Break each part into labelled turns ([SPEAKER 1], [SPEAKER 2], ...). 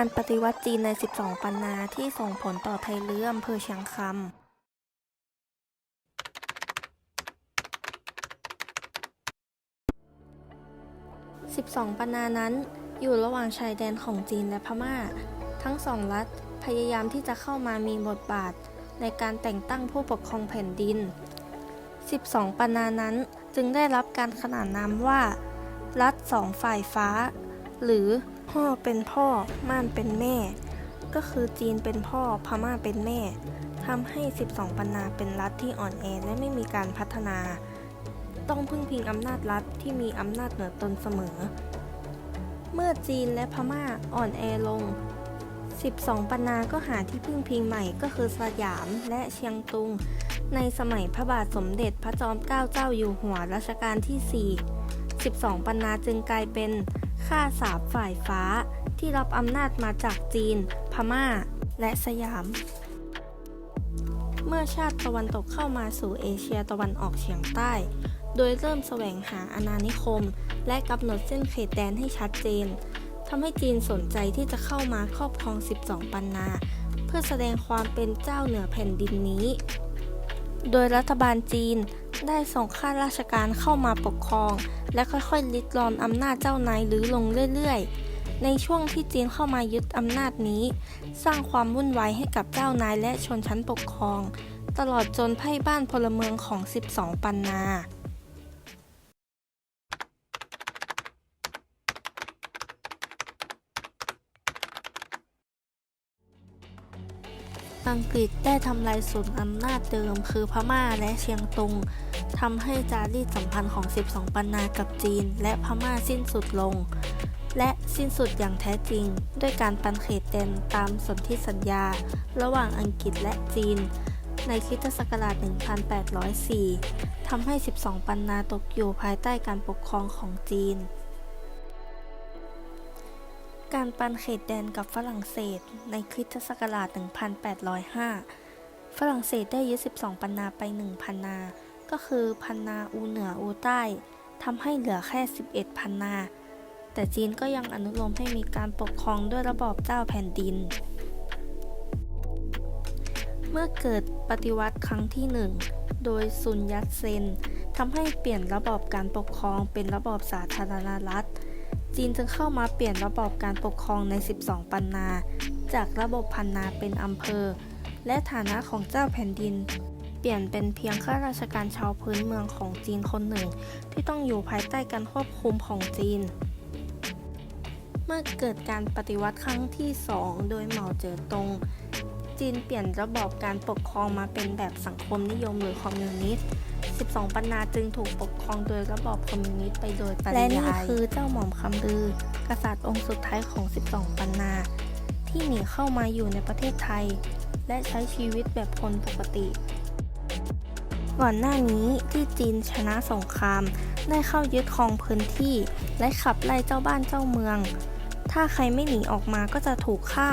[SPEAKER 1] การปฏิวัติจีนใน 12 ปันนาที่ส่งผลต่อไทยลื้ออำเภอเชียงคำ12ปันนานั้น อยู่ระหว่างชายแดนของจีนและพม่า ทั้งสองรัฐพยายามที่จะเข้ามามีบทบาทในการแต่งตั้งผู้ปกครองแผ่นดิน 12ปันนานั้นจึงได้รับการขนานนามว่า รัฐสองฝ่ายฟ้า หรือ พ่อเป็นพ่อ ม่านเป็นแม่ ก็คือจีนเป็นพ่อ พม่าเป็นแม่ทำให้ 12 ปันนาเป็นรัฐที่อ่อนแอและไม่มีการพัฒนา ต้องพึ่งพิงอำนาจรัฐที่มีอำนาจเหนือตนเสมอ เมื่อจีนและพม่าอ่อนแอลง 12 ปันนาก็หาที่พึ่งพิงใหม่ก็คือสยามและเชียงตุง ในสมัยพระบาทสมเด็จพระจอมเกล้าเจ้าอยู่หัวรัชกาลที่ 4 12 ปันนาจึงกลายเป็น ข้าสาบฝ่ายฟ้าที่รับอำนาจมาจากจีน พม่า และสยาม เมื่อชาติตะวันตกเข้ามาสู่เอเชียตะวันออกเฉียงใต้ โดยเริ่มแสวงหาอาณานิคม และกำหนดเส้นเขตแดนให้ชัดเจนทำให้จีนสนใจที่จะเข้ามาครอบครอง 12 ปันนา เพื่อแสดงความเป็นเจ้าเหนือแผ่นดินนี้ โดยรัฐบาลจีน ได้ส่งข้าราชการเข้ามาปกครอง และค่อยๆลิดรอนอำนาจเจ้านายหรือลงเรื่อยๆ ในช่วงที่จีนเข้ามายึดอำนาจนี้ สร้างความวุ่นวายให้กับเจ้านายและชนชั้นปกครอง ตลอดจนไพ่บ้านพลเมืองของ 12 ปันนา อังกฤษได้ทำลายศูนย์อำนาจเดิมคือพม่าและเชียงตุงทำให้จารีตสัมพันธ์ของ 12 ปันนากับจีน และพม่าสิ้นสุดลง และสิ้นสุดอย่างแท้จริง ด้วยการปันเขตแดนตามสนธิสัญญา ระหว่างอังกฤษและจีน ในคริสตศักราช 1804ทำให้ 12 ปันนาตกอยู่ภายใต้การปกครองของจีน การปันเขตแดนกับฝรั่งเศสในคริสตศักราช 1805 ฝรั่งเศสได้ยึด 12 ปันนาไป 1 พันนา ก็คือพันนาอูเหนืออูใต้ทำให้เหลือแค่ 11 พันนา แต่จีนก็ยังอนุโลมให้มีการปกครองด้วยระบอบเจ้าแผ่นดิน เมื่อเกิดปฏิวัติครั้งที่หนึ่งโดยซุนยัตเซนทำให้เปลี่ยนระบอบการปกครองเป็นระบอบสาธารณรัฐ จีนจึงเข้ามาเปลี่ยนระบอบการปกครองใน 12 ปันนา จากระบบพันนาเป็นอำเภอ และฐานะของเจ้าแผ่นดิน เปลี่ยนเป็นเพียงข้าราชการชาวพื้นเมืองของจีนคนหนึ่ง ที่ต้องอยู่ภายใต้การควบคุมของจีน เมื่อเกิดการปฏิวัติครั้งที่ 2 โดยเหมาเจ๋อตง จีนเปลี่ยนระบอบการปกครองมาเป็นแบบสังคมนิยมหรือคอมมิวนิสต์ 12 ปันนาจึงถูกปกครองโดยระบอบคอมมิวนิสต์ไปโดยปริยาย และนี่คือเจ้าหม่อมคำลือ กษัตริย์องค์สุดท้ายของ 12 ปันนา ที่หนีเข้ามาอยู่ในประเทศไทย และใช้ชีวิตแบบคนปกติ ก่อนหน้านี้ที่จีนชนะสงคราม ได้เข้ายึดครองพื้นที่ และขับไล่เจ้าบ้านเจ้าเมือง ถ้าใครไม่หนีออกมาก็จะถูกฆ่า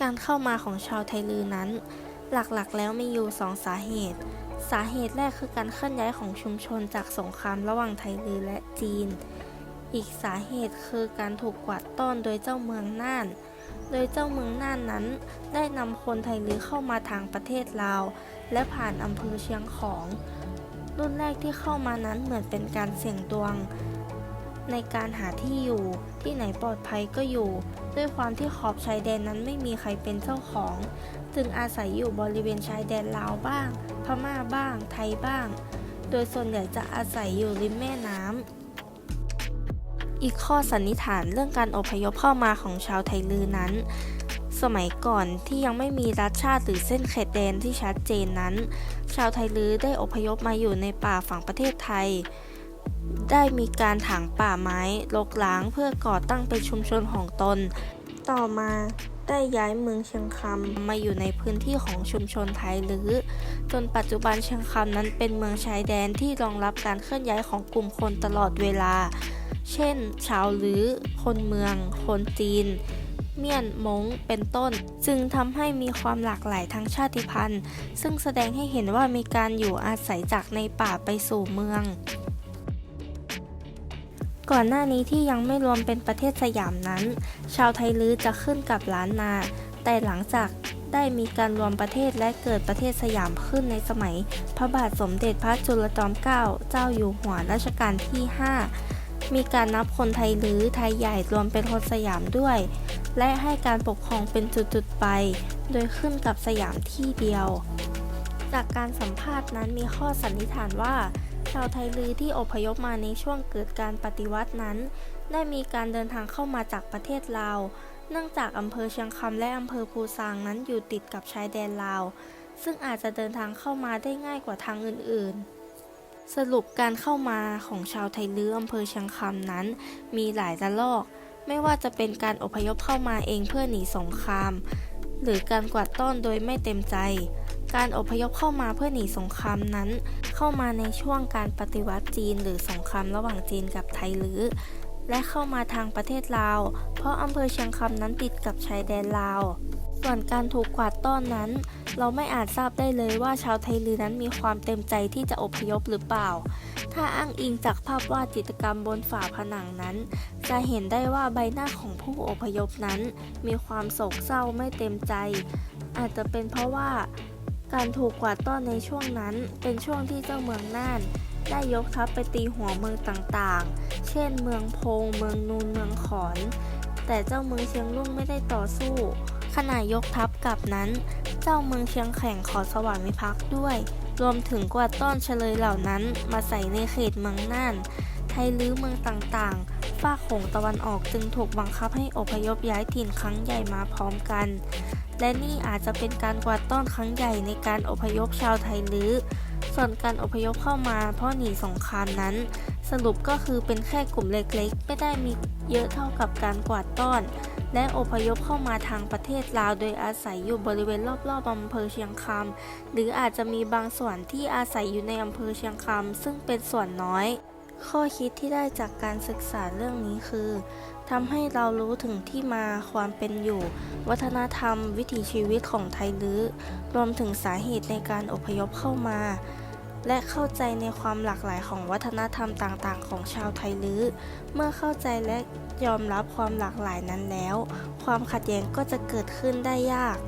[SPEAKER 1] การเข้ามาของชาวไทยลือนั้น หลักๆ แล้วมีอยู่สองสาเหตุ สาเหตุแรกคือการเคลื่อนย้ายของชุมชนจากสงครามระหว่างไทยลือและจีน อีกสาเหตุคือการถูกกวาดต้อนโดยเจ้าเมืองน่าน โดยเจ้าเมืองน่านนั้น ได้นำคนไทยลือเข้ามาทางประเทศลาว และผ่านอำเภอเชียงของ รุ่นแรกที่เข้ามานั้นเหมือนเป็นการเสี่ยงดวง ในการหาที่อยู่ที่ไหนปลอดภัยก็อยู่ ด้วยความที่ขอบชายแดนนั้นไม่มีใครเป็นเจ้าของ จึงอาศัยอยู่บริเวณชายแดนลาวบ้าง พม่าบ้าง ไทยบ้าง โดยส่วนใหญ่จะอาศัยอยู่ริมแม่น้ำอีกข้อสันนิษฐานเรื่องการอพยพเข้ามาของชาวไทยลือนั้นสมัยก่อนที่ยังไม่มีรัฐชาติหรือเส้นเขตแดนที่ชัดเจนนั้น ชาวไทยลือได้อพยพมาอยู่ในป่าฝั่งประเทศไทย ได้มีการถางป่าไม้รกร้างเพื่อก่อตั้งเป็นชุมชนของตน ต่อมาได้ย้ายเมืองเชียงคำมาอยู่ในพื้นที่ของชุมชนไทยหรือ จนปัจจุบันเชียงคำนั้นเป็นเมืองชายแดนที่รองรับการเคลื่อนย้ายของกลุ่มคนตลอดเวลา เช่น ชาวลือ คนเมือง คนจีน เมียนมงเป็นต้น จึงทำให้มีความหลากหลายทางชาติพันธุ์ ซึ่งแสดงให้เห็นว่ามีการอยู่อาศัยจากในป่าไปสู่เมือง ก่อนหน้านี้ที่ยังไม่รวมเป็นประเทศสยามนั้น ชาวไทยลื้อจะขึ้นกับล้านนา แต่หลังจากได้มีการรวมประเทศและเกิดประเทศสยามขึ้นในสมัย พระบาทสมเด็จพระจุลจอมเกล้าเจ้าอยู่หัวรัชกาลที่ 5 มีการนับคนไทยลื้อไทยใหญ่รวมเป็นคนสยามด้วย และให้การปกครองเป็นจุดๆไป โดยขึ้นกับสยามที่เดียว จากการสัมภาษณ์นั้นมีข้อสันนิษฐานว่า ชาวไทลือที่อพยพมาในช่วงเกิดการปฏิวัตินั้น ได้มีการเดินทางเข้ามาจากประเทศลาว เนื่องจากอำเภอเชียงคำและอำเภอภูซางนั้นอยู่ติดกับชายแดนลาว ซึ่งอาจจะเดินทางเข้ามาได้ง่ายกว่าทางอื่นๆ สรุปการเข้ามาของชาวไทลื้ออำเภอเชียงคำนั้น มีหลายระลอก ไม่ว่าจะเป็นการอพยพเข้ามาเองเพื่อหนีสงคราม หรือการกวาดต้อนโดยไม่เต็มใจ การอพยพเข้ามาเพื่อหนีสงครามนั้น เข้ามาในช่วงการปฏิวัติจีน หรือสงครามระหว่างจีนกับไทยลื้อและเข้ามาทางประเทศลาว เพราะอำเภอเชียงคำนั้นติดกับชายแดนลาว ส่วนการถูกกวาดต้อนนั้น เราไม่อาจทราบได้เลยว่าชาวไทยลือนั้นมีความเต็มใจที่จะอพยพหรือเปล่า ถ้าอ้างอิงจากภาพวาดจิตรกรรมบนฝาผนังนั้น จะเห็นได้ว่าใบหน้าของผู้อพยพนั้น มีความโศกเศร้าไม่เต็มใจ อาจจะเป็นเพราะว่า การถูกกวาดต้อนในช่วงนั้น เป็นช่วงที่เจ้าเมืองน่าน ได้ยกทัพไปตีหัวเมืองต่างๆ เช่น เมืองพง เมืองนูน เมืองขอน แต่เจ้าเมืองเชียงรุ่งไม่ได้ต่อสู้ ขณะยกทัพกลับนั้น เจ้าเมืองเชียงแข่งขอสวรรค์มิภักดิ์ด้วย รวมถึงกวาดต้อนเฉลยเหล่านั้นมาใส่ในเขตเมืองน่าน ไทยลื้อเมืองต่างๆฝาโขงตะวันออกจึงถูกบังคับให้อพยพย้ายถิ่นครั้งใหญ่มาพร้อมกัน และนี่อาจจะเป็นการกวาดต้อนครั้งใหญ่ในการอพยพชาวไทยลื้อ ส่วนการอพยพเข้ามาเพราะหนีสงครามนั้น สรุปก็คือเป็นแค่กลุ่มเล็กๆ ไม่ได้มีเยอะเท่ากับการกวาดต้อน และอพยพเข้ามาทางประเทศลาว โดยอาศัยอยู่บริเวณรอบๆอำเภอเชียงคำหรืออาจจะมีบางส่วนที่อาศัยอยู่ในอำเภอเชียงคำซึ่งเป็นส่วนน้อย ข้อคิดที่ได้จากการศึกษาเรื่องนี้คือทำให้เรารู้ถึงที่มาความเป็นอยู่ วัฒนธรรม วิถีชีวิตของไทยลื้อรวมถึงสาเหตุในการอพยพเข้ามา และเข้าใจในความหลากหลายของวัฒนธรรมต่างๆ ของชาวไทยลื้อเมื่อเข้าใจและยอมรับความหลากหลายนั้นแล้ว ความขัดแย้งก็จะเกิดขึ้นได้ยาก